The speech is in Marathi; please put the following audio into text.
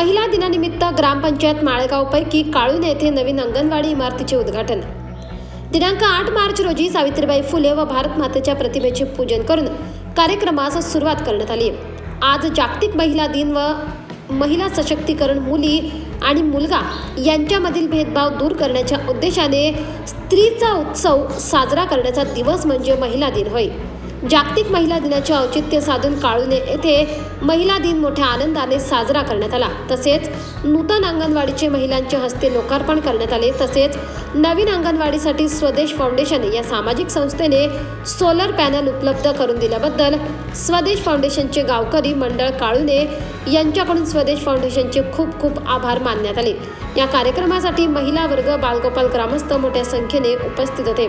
महिला दिनानिमित्त ग्रामपंचायत माळेगावपैकी काळून येथे नवीन अंगणवाडी इमारतीचे उद्घाटन. दिनांक आठ मार्च रोजी सावित्रीबाई फुले व भारत मातेच्या प्रतिमेचे पूजन करून कार्यक्रमास सुरुवात करण्यात आली. आज जागतिक महिला दिन व महिला सशक्तीकरण मुली आणि मुलगा यांच्यामधील भेदभाव दूर करण्याच्या उद्देशाने स्त्रीचा उत्सव साजरा करण्याचा दिवस म्हणजे महिला दिन होय. जागतिक महिला दिनाचे औचित्य साधून काळुने येथे महिला दिन मोठ्या आनंदाने साजरा करण्यात आला. तसेच नूतन अंगणवाडीचे महिलांच्या हस्ते लोकार्पण करण्यात आले. तसेच नवीन अंगणवाडीसाठी स्वदेश फाउंडेशन या सामाजिक संस्थेने सोलर पॅनल उपलब्ध करून दिल्याबद्दल स्वदेश फाउंडेशनचे गावकरी मंडळ काळुने यांच्याकडून स्वदेश फाउंडेशनचे खूप खूप आभार मानण्यात आले. या कार्यक्रमासाठी महिला वर्ग बालगोपाल ग्रामस्थ मोठ्या संख्येने उपस्थित होते.